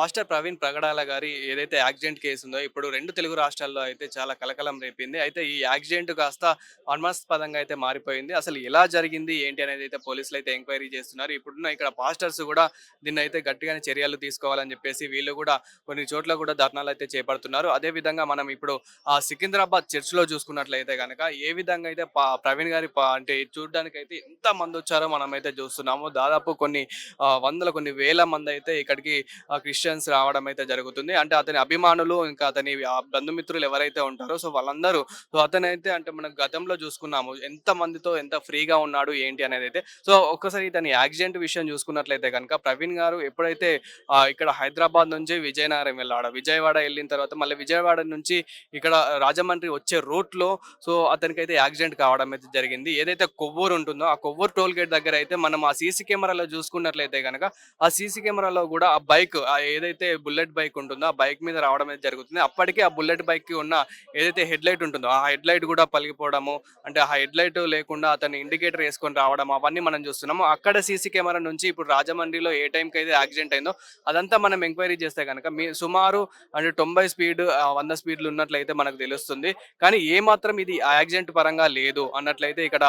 Pastor Praveen Pragadala గారి ఏదైతే accident case ఉందో ఇప్పుడు రెండు తెలుగు రాష్ట్రాల్లో అయితే చాలా కలకలం రేపింది. అయితే ఈ యాక్సిడెంట్ కాస్త అనుమానాస్పదంగా అయితే మారిపోయింది. అసలు ఎలా జరిగింది? ఏంటి అనేది అయితే పోలీసులు అయితే ఎంక్వైరీ చేస్తున్నారు. ఇప్పుడున్న ఇక్కడ పాస్టర్స్ కూడా దీన్ని అయితే గట్టిగానే చర్యలు తీసుకోవాలని చెప్పేసి వీళ్ళు కూడా కొన్ని చోట్ల కూడా ధర్నాలు అయితే చేపడుతున్నారు. అదే విధంగా మనం ఇప్పుడు ఆ సికింద్రాబాద్ చర్చ్లో చూసుకున్నట్లయితే కనుక ఏ విధంగా అయితే ప్రవీణ్ గారి అంటే చూడడానికి అయితే ఎంత మంది వచ్చారో మనం అయితే చూస్తున్నాము. దాదాపు కొన్ని వందల కొన్ని వేల మంది అయితే ఇక్కడికి క్రిస్టియన్ క్రిస్టియన్స్ రావడం అయితే జరుగుతుంది. అంటే అతని అభిమానులు ఇంకా అతని ఆ బంధుమిత్రులు ఎవరైతే ఉంటారో సో వాళ్ళందరూ సో అతనైతే అంటే మనం గతంలో చూసుకున్నాము ఎంత మందితో ఎంత ఫ్రీగా ఉన్నాడు ఏంటి అనేది అయితే. సో ఒక్కసారి ఇతని యాక్సిడెంట్ విషయం చూసుకున్నట్లయితే కనుక ప్రవీణ్ గారు ఎప్పుడైతే ఇక్కడ హైదరాబాద్ నుంచి విజయనగరం వెళ్ళాడు విజయవాడ వెళ్ళిన తర్వాత మళ్ళీ విజయవాడ నుంచి ఇక్కడ రాజమండ్రి వచ్చే route లో సో అతనికైతే యాక్సిడెంట్ కావడం అయితే జరిగింది. ఏదైతే కొవ్వూరు ఉంటుందో ఆ కొవ్వూరు టోల్ గేట్ దగ్గర అయితే మనం ఆ సీసీ కెమెరాలో చూసుకున్నట్లయితే కనుక ఆ సీసీ కెమెరాలో కూడా ఆ బైక్ ఏదైతే బుల్లెట్ బైక్ ఉంటుందో ఆ బైక్ మీద రావడం అనేది జరుగుతుంది. అప్పటికే ఆ బుల్లెట్ బైక్కి ఉన్న ఏదైతే హెడ్ లైట్ ఉంటుందో ఆ హెడ్ లైట్ కూడా పలిగిపోవడము అంటే ఆ హెడ్ లైట్ లేకుండా అతను ఇండికేటర్ వేసుకొని రావడం అవన్నీ మనం చూస్తున్నాము. అక్కడ సీసీ కెమెరా నుంచి ఇప్పుడు రాజమండ్రిలో ఏ టైంకి అయితే యాక్సిడెంట్ అయిందో అదంతా మనం ఎంక్వైరీ చేస్తే కనుక మీ సుమారు అంటే తొంభై స్పీడ్ వంద స్పీడ్లు ఉన్నట్లయితే మనకు తెలుస్తుంది. కానీ ఏ మాత్రం ఇది యాక్సిడెంట్ పరంగా లేదు అన్నట్లయితే ఇక్కడ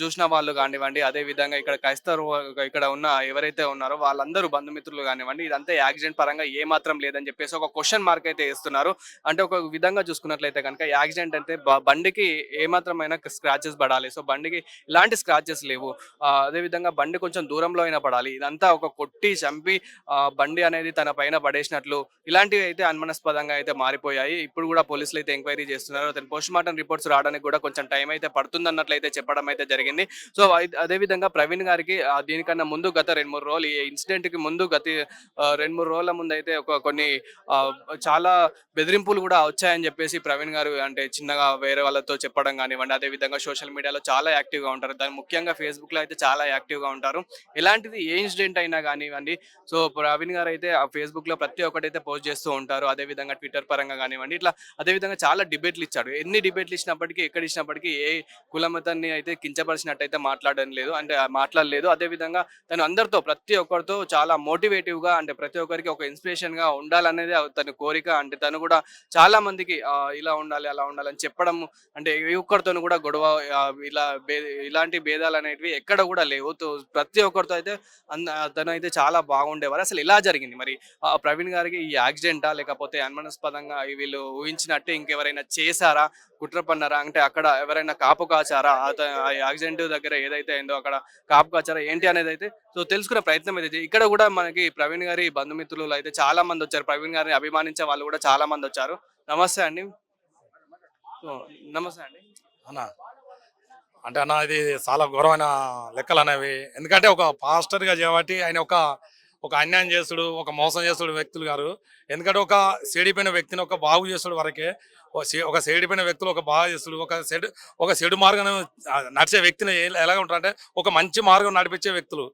చూసిన వాళ్ళు కానివ్వండి అదే విధంగా ఇక్కడ క్రైస్తవ ఇక్కడ ఉన్న ఎవరైతే ఉన్నారో వాళ్ళందరూ బంధుమిత్రులు కానివ్వండి ఇదంతా యాక్సిడెంట్ పరంగా ఏ మాత్రం లేదని చెప్పేసి ఒక క్వశ్చన్ మార్క్ అయితే వేస్తున్నారు. అంటే ఒక విధంగా చూసుకున్నట్లయితే కనుక యాక్సిడెంట్ అంటే బండికి ఏ స్క్రాచెస్ పడాలి. సో బండికి ఇలాంటి స్క్రాచెస్ లేవు. అదేవిధంగా అదే విధంగా బండి కొంచెం దూరంలో అయినా పడాలి. ఇదంతా ఒక కొట్టి చంపి బండి అనేది తన పైన పడేసినట్లు ఇలాంటివి అయితే అనుమానాస్పదంగా అయితే మారిపోయాయి. ఇప్పుడు కూడా పోలీసులు అయితే ఎంక్వైరీ చేస్తున్నారు. అతని పోస్ట్ మార్టం రిపోర్ట్స్ రావడానికి కూడా కొంచెం టైం అయితే పడుతుంది అన్నట్లయితే చెప్పడం అయితే జరిగింది. సో అదేవిధంగా అదే విధంగా ప్రవీణ్ గారికి దీనికన్నా ముందు గత రెండు మూడు రోజులు ఈ ఇన్సిడెంట్కి ముందు గత రెండు మూడు రోజుల ముందు అయితే ఒక కొన్ని చాలా బెదిరింపులు కూడా వచ్చాయని చెప్పేసి ప్రవీణ్ గారు అంటే చిన్నగా వేరే వాళ్ళతో చెప్పడం కానివ్వండి అదే విధంగా సోషల్ మీడియాలో చాలా యాక్టివ్గా ఉంటారు. దాని ముఖ్యంగా ఫేస్బుక్లో అయితే చాలా యాక్టివ్గా ఉంటారు. ఎలాంటిది ఏ ఇన్సిడెంట్ అయినా కానివ్వండి సో ప్రవీణ్ గారు అయితే ఆ ఫేస్బుక్లో ప్రతి ఒక్కటి అయితే పోస్ట్ చేస్తూ ఉంటారు. అదే విధంగా ట్విట్టర్ పరంగా కానివ్వండి ఇట్లా అదే విధంగా చాలా డిబేట్లు ఇచ్చాడు. ఎన్ని డిబేట్లు ఇచ్చినప్పటికీ ఎక్కడ ఇచ్చినప్పటికీ ఏ కులమతాన్ని అయితే కించపరిచినట్టయితే మాట్లాడడం లేదు. అంటే మాట్లాడలేదు. అదే విధంగా తను అందరితో ప్రతి ఒక్కరితో చాలా మోటివేటివ్గా అంటే ప్రతి ఒక్కరికి ఒక ఇన్స్పిరేషన్గా ఉండాలనేది తన కోరిక. అంటే తను కూడా చాలా మందికి ఇలా ఉండాలి అలా ఉండాలి అని చెప్పడం అంటే ఏ ఒక్కరితోనూ కూడా గొడవ ఇలా ఇలాంటి భేదాలు అనేటివి ఎక్కడ కూడా లేవు. తో- ప్రతి ఒక్కరితో అయితే తను అయితే చాలా బాగుండేవారు. అసలు ఇలా జరిగింది. మరి ఆ ప్రవీణ్ గారికి ఈ యాక్సిడెంటా లేకపోతే అనుమానాస్పదంగా వీళ్ళు ఊహించినట్టే ఇంకెవరైనా చేశారా? కుట్ర పన్నారా అంటే అక్కడ ఎవరైనా కాపు కాచారా? ఆ యాక్సిడెంట్ దగ్గర ఏదైతే అయిందో అక్కడ కాపు కాచారా? ఏంటి అనేది అయితే సో తెలుసుకునే ప్రయత్నం అయితే ఇక్కడ కూడా మనకి ప్రవీణ్ గారి బంధుమిత్రులు అయితే చాలా మంది వచ్చారు. ప్రవీణ్ గారిని అభిమానించే వాళ్ళు కూడా చాలా మంది వచ్చారు. నమస్తే అండి. నమస్తే అండి. అన్నా అంటే అన్న ఇది చాలా ఘోరమైన లెక్కలు అనేవి. ఎందుకంటే ఒక పాస్టర్గా చేపట్టి ఆయన ఒక ఒక అన్యాయం చేస్తుడు ఒక మోసం చేస్తుడు వ్యక్తులు గారు. ఎందుకంటే ఒక చెడిపోయిన వ్యక్తిని ఒక బాగు చేస్తుడు వరకే ఒక సైడ్ పైన వ్యక్తులు ఒక బాగా ఒక చెడు ఒక సెడు మార్గం నడిచే వ్యక్తిని ఎలాగ ఉంటారంటే ఒక మంచి మార్గం నడిపించే వ్యక్తులు.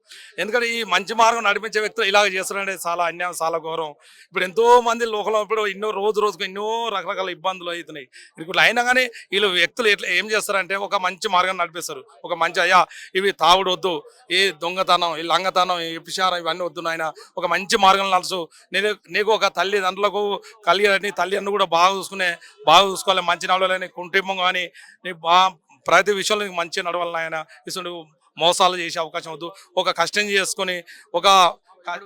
ఎందుకంటే ఈ మంచి మార్గం నడిపించే వ్యక్తులు ఇలాగ చేస్తున్నారంటే చాలా అన్యాయం చాలా ఘోరం. ఇప్పుడు ఎంతో మంది లోకంలో ఇప్పుడు ఎన్నో రోజు రోజుకు ఎన్నో రకరకాల ఇబ్బందులు అవుతున్నాయి. ఇప్పుడు అయినా కానీ వీళ్ళు వ్యక్తులు ఎట్లా ఏం చేస్తారంటే ఒక మంచి మార్గం నడిపిస్తారు. ఒక మంచి అయ్యా ఇవి తావుడు వద్దు ఈ దొంగతనం ఈ లంగతనం ఈ విషారం ఇవన్నీ వద్దు నాయన. ఒక మంచి మార్గం నడుచు. నేను నీకు ఒక తల్లిదండ్రులకు కలిగి తల్లి అన్ను కూడా బాగా చూసుకునే బాగా చూసుకోవాలి మంచి నడవాలని కుటుంబం కానీ నీ బా ప్రతి విషయంలో నీకు మంచి నడవాలి నాయన. ఇసుడు మోసాలు చేసే అవకాశం వద్దు. ఒక కష్టం చేసుకొని ఒక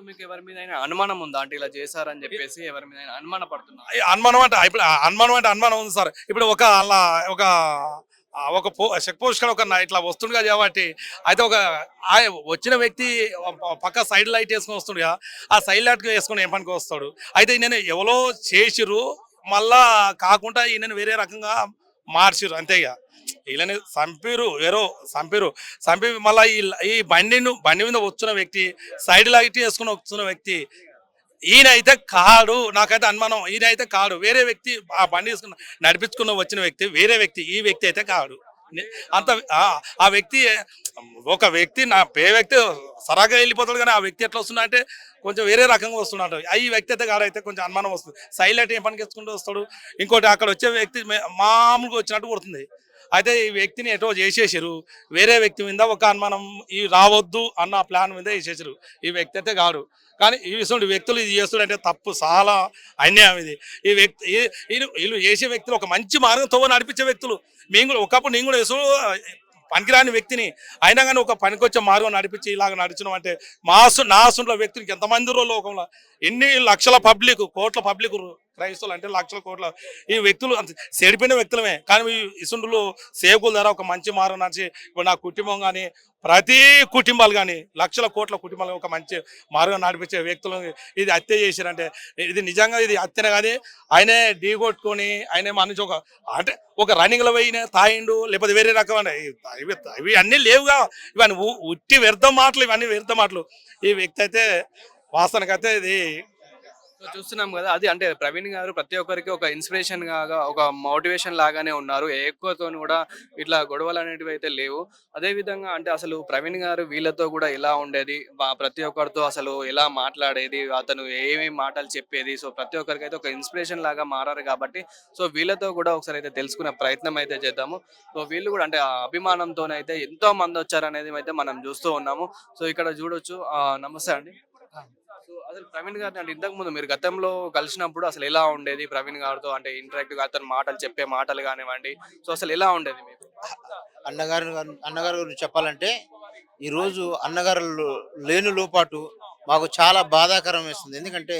మీకు ఎవరి మీద అనుమానం ఉందా? అంటే ఇలా చేశారని చెప్పేసి ఎవరి మీద అనుమాన పడుతున్నా ఈ అనుమానం అంటే ఇప్పుడు అనుమానం అంటే అనుమానం ఉంది సార్. ఇప్పుడు ఒక అలా ఒక ఒక పో చెక్ పోస్ట్ కాడ ఒక ఇట్లా వస్తుండగా కాబట్టి అయితే ఒక వచ్చిన వ్యక్తి పక్క సైడ్ లైట్ వేసుకొని వస్తుండగా. ఆ సైడ్ లైట్ వేసుకొని ఏం పనికి వస్తాడు? అయితే నేను ఎవరో చేసిరు మళ్ళా కాకుండా ఈయనను వేరే రకంగా మార్చిరు అంతే ఇక వీళ్ళని చంపిరు వేరో చంపిరు చంపి మళ్ళీ ఈ ఈ బండిను బండి మీద వచ్చిన వ్యక్తి సైడ్ లైట్ వేసుకుని వచ్చిన వ్యక్తి ఈయన అయితే కాడు. నాకైతే అనుమానం. ఈయన అయితే కాడు. వేరే వ్యక్తి ఆ బండి తీసుకున్న నడిపించుకున్న వచ్చిన వ్యక్తి వేరే వ్యక్తి ఈ వ్యక్తి అయితే కాడు. అంత ఆ- వ్యక్తి ఒక వ్యక్తి నా పే వ్యక్తి సరాగా వెళ్ళిపోతాడు కానీ ఆ వ్యక్తి ఎట్లా వస్తున్నా అంటే కొంచెం వేరే రకంగా వస్తున్నాడు. ఈ వ్యక్తి అయితే కాడైతే కొంచెం అనుమానం వస్తుంది. సైలెంట్ ఏం పనికి ఎత్తుకుంటూ వస్తాడు. ఇంకోటి అక్కడ వచ్చే వ్యక్తి మామూలుగా వచ్చినట్టు కొడుతుంది. అయితే ఈ వ్యక్తిని ఎటో చేసేసారు వేరే వ్యక్తి మీద ఒక అనుమానం ఈ రావద్దు అన్న ప్లాన్ మీద వేసేసారు ఈ వ్యక్తి అయితే కాడు. కానీ ఈ విషయం వ్యక్తులు ఇది చేస్తుడంటే తప్పు చాలా అన్యాయం ఇది. ఈ వ్యక్తి వీళ్ళు చేసే వ్యక్తులు ఒక మంచి మార్గంతో నడిపించే వ్యక్తులు. మేము కూడా ఒకప్పుడు నేను కూడా వేసు పనికిరాని వ్యక్తిని. అయినా కానీ ఒక పనికొచ్చే మార్గం నడిపించి ఇలాగ నడిచినాం అంటే మా సు- నా వ్యక్తులకి ఎంతమంది రో లోకంలో? ఎన్ని లక్షల పబ్లిక్ కోట్ల పబ్లిక్ క్రైస్తవులు అంటే లక్షల కోట్ల ఈ వ్యక్తులు చెడిపోయిన వ్యక్తులమే. కానీ ఈ ఇసుండులు సేవకుల ద్వారా ఒక మంచి మార్గం నడిచి ఇప్పుడు నా కుటుంబం కానీ ప్రతి కుటుంబాలు కానీ లక్షల కోట్ల కుటుంబాలు ఒక మంచి మార్గం నడిపించే వ్యక్తులు ఇది హత్య చేశారంటే ఇది నిజంగా ఇది హత్యనే కానీ ఆయనే ఢీ కొట్టుకొని ఆయనే మన ఒక అంటే ఒక రన్నింగ్లో పోయిన తాయిండు లేకపోతే వేరే రకమైన ఇవి ఇవి అన్నీ లేవుగా. ఇవన్నీ ఉ- ఉట్టి వ్యర్థం మాటలు ఇవన్నీ వ్యర్థం మాటలు. ఈ వ్యక్తి అయితే వాస్తవానికైతే ఇది సో చూస్తున్నాం కదా అది అంటే ప్రవీణ్ గారు ప్రతి ఒక్కరికి ఒక ఇన్స్పిరేషన్ లాగా ఒక మోటివేషన్ లాగానే ఉన్నారు. ఏ ఎక్కువతో కూడా ఇట్లా గొడవలు అనేటివి అయితే లేవు. అదే విధంగా అంటే అసలు ప్రవీణ్ గారు వీళ్ళతో కూడా ఎలా ఉండేది ప్రతి ఒక్కరితో అసలు ఎలా మాట్లాడేది అతను ఏమేమి మాటలు చెప్పేది. సో ప్రతి ఒక్కరికి అయితే ఒక ఇన్స్పిరేషన్ లాగా మారారు కాబట్టి సో వీళ్ళతో కూడా ఒకసారి అయితే తెలుసుకునే ప్రయత్నం అయితే చేద్దాము. సో వీళ్ళు కూడా అంటే అభిమానంతోనైతే ఎంతో మంది వచ్చారనేది అయితే మనం చూస్తూ ఉన్నాము. సో ఇక్కడ చూడొచ్చు. ఆ, నమస్తే అండి. అసలు ప్రవీణ్ గారిని అంటే ఇంతకు ముందు మీరు గతంలో కలిసినప్పుడు అసలు ఎలా ఉండేది ప్రవీణ్ గారితో? అంటే ఇంటరాక్ట్గా అతను మాటలు చెప్పే మాటలు కానివ్వండి. సో అసలు ఎలా ఉండేది మీకు? అన్నగారు గారు- అన్నగారు గురించి చెప్పాలంటే ఈ రోజు అన్నగారు లేని లోపాటు మాకు చాలా బాధాకరం వేస్తుంది ఎందుకంటే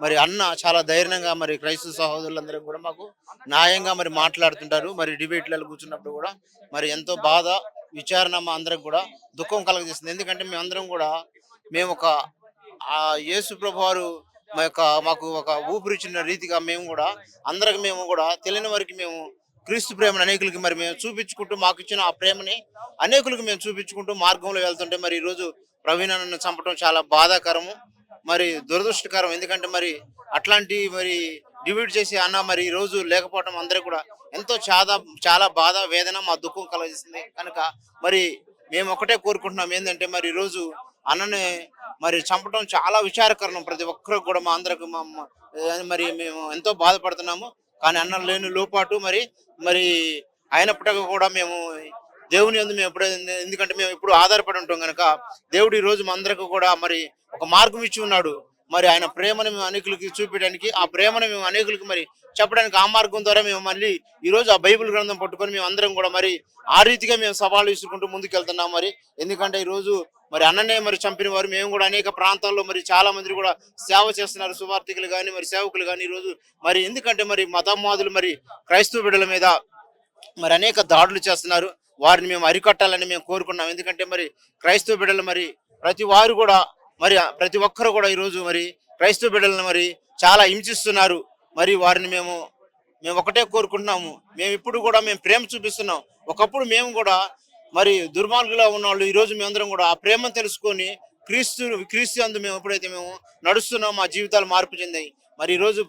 మరి అన్న చాలా ధైర్యంగా మరి క్రైస్తవ సహోదరులందరూ కూడా మాకు న్యాయంగా మరి మాట్లాడుతుంటారు. మరి డిబేట్లలో కూర్చున్నప్పుడు కూడా మరి ఎంతో బాధ విచారణ మా అందరికి కూడా దుఃఖం కలగజేస్తుంది ఎందుకంటే మేమందరం కూడా మేము ఒక ఆ యేసు ప్రభువారు మా యొక్క మాకు ఒక ఊపిరిచ్చిన రీతిగా మేము కూడా అందరికి మేము కూడా తెలియని వారికి మేము క్రీస్తు ప్రేమను అనేకులకి మరి మేము చూపించుకుంటూ మాకు ఇచ్చిన ఆ ప్రేమని అనేకులకు మేము చూపించుకుంటూ మార్గంలో వెళ్తుంటే మరి ఈరోజు ప్రవీణ్ అన్నను చంపడం చాలా బాధాకరము మరి దురదృష్టకరం. ఎందుకంటే మరి అట్లాంటి మరి డివైడ్ చేసి అన్న మరి ఈరోజు రోజు లేకపోవడం అందరూ కూడా ఎంతో చాలా చాలా బాధ వేదన మా దుఃఖం కలగిస్తుంది. కనుక మరి మేము ఒకటే కోరుకుంటున్నాం. ఏంటంటే మరి ఈరోజు అన్నని మరి చంపడం చాలా విచారకరణం ప్రతి ఒక్కరికి కూడా మా అందరికి మరి మేము ఎంతో బాధపడుతున్నాము. కానీ అన్న లేని లోపాటు మరి మరి అయినప్పటికీ కూడా మేము దేవుని యందు మేము ఎప్పుడే ఎందుకంటే మేము ఇప్పుడు ఆధారపడి ఉంటాం కనుక దేవుడు ఈ రోజు మా అందరికి కూడా మరి ఒక మార్గం ఇచ్చి ఉన్నాడు. మరి ఆయన ప్రేమను మేము అనేకులకి చూపించడానికి ఆ ప్రేమను మేము అనేకులకి మరి చెప్పడానికి ఆ మార్గం ద్వారా మేము మళ్ళీ ఈ రోజు ఆ బైబిల్ గ్రంథం పట్టుకొని మేము అందరం కూడా మరి ఆ రీతిగా మేము సవాళ్ళు విసురుకుంటూ ముందుకు వెళ్తున్నాం మరి. ఎందుకంటే ఈ రోజు మరి అన్ననే మరి చంపిన వారు మేము కూడా అనేక ప్రాంతాల్లో మరి చాలా మంది కూడా సేవ చేస్తున్నారు. సువార్థికులు కానీ మరి సేవకులు కానీ ఈరోజు రోజు. మరి ఎందుకంటే మరి మతమాదులు మరి క్రైస్తవ బిడ్డల మీద మరి అనేక దాడులు చేస్తున్నారు. వారిని మేము అరికట్టాలని మేము కోరుకున్నాం. ఎందుకంటే మరి క్రైస్తవ బిడ్డలు మరి ప్రతి వారు కూడా మరి ప్రతి ఒక్కరు కూడా ఈరోజు మరి క్రైస్తవ బిడ్డలను మరి చాలా హింసిస్తున్నారు. మరి వారిని మేము మేము ఒకటే కోరుకుంటున్నాము. మేము ఇప్పుడు కూడా మేము ప్రేమ చూపిస్తున్నాం. ఒకప్పుడు మేము కూడా మరి దుర్మార్గులా ఉన్న వాళ్ళు ఈ రోజు మేమందరం కూడా ఆ ప్రేమను తెలుసుకొని క్రీస్తు క్రీస్తు అందు మేము ఎప్పుడైతే మేము నడుస్తున్నాం మా జీవితాలు మార్పు చెందాయి. మరి ఈ రోజు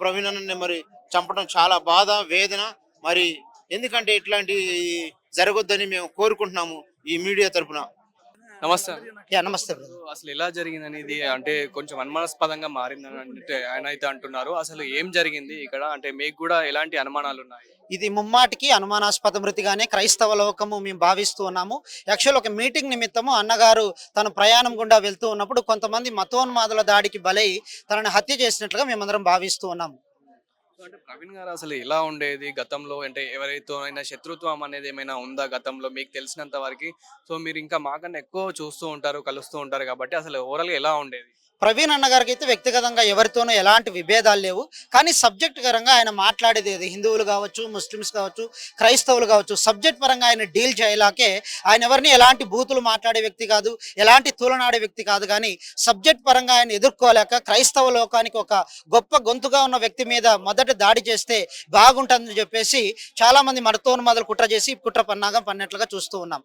మరి చంపడం చాలా బాధ వేదన. మరి ఎందుకంటే ఇట్లాంటి జరగొద్దని మేము కోరుకుంటున్నాము ఈ మీడియా తరఫున నమస్తే. యా నమస్తే అసలు ఎలా జరిగింది అనేది అంటే కొంచెం అనుమానాస్పదంగా మారిందని అంటే ఆయన అయితే అంటున్నారు. అసలు ఏం జరిగింది ఇక్కడ? అంటే మీకు కూడా ఎలాంటి అనుమానాలు ఉన్నాయి? ఇది ముమ్మాటికి అనుమానాస్పద మృతిగానే క్రైస్తవ లోకము మేము భావిస్తూ ఉన్నాము. యాక్చువల్ ఒక మీటింగ్ నిమిత్తము అన్నగారు తన ప్రయాణం గుండా వెళ్తూ ఉన్నప్పుడు కొంతమంది మతోన్మాదుల దాడికి బలై తనని హత్య చేసినట్లుగా మేమందరం భావిస్తూ ఉన్నాము. అంటే ప్రవీణ్ గారు అసలు ఎలా ఉండేది గతంలో? అంటే ఎవరైతే అయినా శత్రుత్వం అనేది ఏమైనా ఉందా గతంలో? మీకు తెలిసినంత వరకు. సో మీరు ఇంకా మాకన్నా ఎక్కువ చూస్తూ ఉంటారు కలుస్తూ ఉంటారు కాబట్టి అసలు ఓవరాల్ ఎలా ఉండేది? ప్రవీణ్ అన్న గారికి అయితే వ్యక్తిగతంగా ఎవరితోనూ ఎలాంటి విభేదాలు లేవు. కానీ సబ్జెక్ట్ పరంగా ఆయన మాట్లాడేది ఏది? హిందువులు కావచ్చు ముస్లిమ్స్ కావచ్చు క్రైస్తవులు కావచ్చు సబ్జెక్ట్ పరంగా ఆయన డీల్ చేయలాకే ఆయన ఎవరిని ఎలాంటి బూతులు మాట్లాడే వ్యక్తి కాదు ఎలాంటి తూలనాడే వ్యక్తి కాదు. కానీ సబ్జెక్ట్ పరంగా ఆయన ఎదుర్కోలేక క్రైస్తవ లోకానికి ఒక గొప్ప గొంతుగా ఉన్న వ్యక్తి మీద మొదట దాడి చేస్తే బాగుంటుందని చెప్పేసి చాలామంది మంది మొదలు కుట్ర చేసి కుట్ర పన్నాగం పన్నట్లుగా చూస్తూ ఉన్నాం.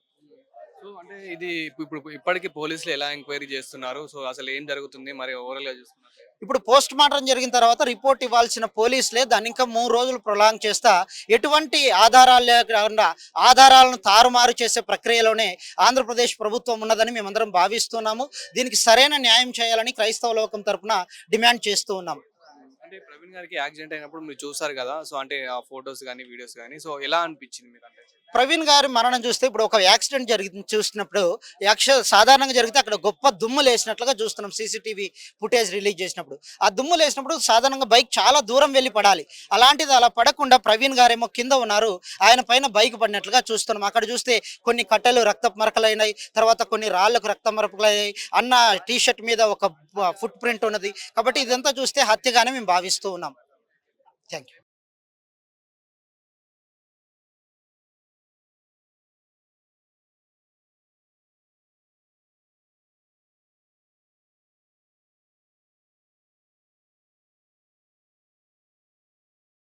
సో అంటే ఇది ఇప్పుడు ఇప్పటికీ పోలీసులు ఎలా ఎంక్వైరీ చేస్తున్నారు? సో అసలు ఏం జరుగుతుంది? మరి ఓవరాల్గా చూస్తున్నారు ఇప్పుడు పోస్ట్ మార్టం జరిగిన తర్వాత రిపోర్ట్ ఇవ్వాల్సిన పోలీసులే దాన్ని ఇంకా మూడు రోజులు ప్రొలాంగ్ చేస్తా ఎటువంటి ఆధారాలు లేకుండా ఆధారాలను తారుమారు చేసే ప్రక్రియలోనే ఆంధ్రప్రదేశ్ ప్రభుత్వం ఉన్నదని మేమందరం భావిస్తున్నాము. దీనికి సరైన న్యాయం చేయాలని క్రైస్తవ లోకం తరపున డిమాండ్ చేస్తూ ఉన్నాం. అంటే ప్రవీణ్ గారికి యాక్సిడెంట్ అయినప్పుడు మీరు చూసారు కదా? సో అంటే ఆ ఫొటోస్ కానీ వీడియోస్ కానీ సో ఎలా అనిపించింది మీరు అంటే ప్రవీణ్ గారి మరణం చూస్తే ఇప్పుడు ఒక యాక్సిడెంట్ జరిగి చూసినప్పుడు యాక్ష సాధారణంగా జరిగితే అక్కడ గొప్ప దుమ్ము లేసినట్లుగా చూస్తున్నాం సీసీటీవీ ఫుటేజ్ రిలీజ్ చేసినప్పుడు. ఆ దుమ్ము లేసినప్పుడు సాధారణంగా బైక్ చాలా దూరం వెళ్ళి పడాలి. అలాంటిది అలా పడకుండా ప్రవీణ్ గారేమో కింద ఉన్నారు. ఆయన పైన బైక్ పడినట్లుగా చూస్తున్నాం. అక్కడ చూస్తే కొన్ని కట్టెలు రక్త మరకలైనాయి. తర్వాత కొన్ని రాళ్ళకు రక్త మరకలయ్యాయి అన్న టీ షర్ట్ మీద ఒక ఫుట్ ప్రింట్ ఉన్నది. కాబట్టి ఇదంతా చూస్తే హత్యగానే మేము భావిస్తూ ఉన్నాం. Thank you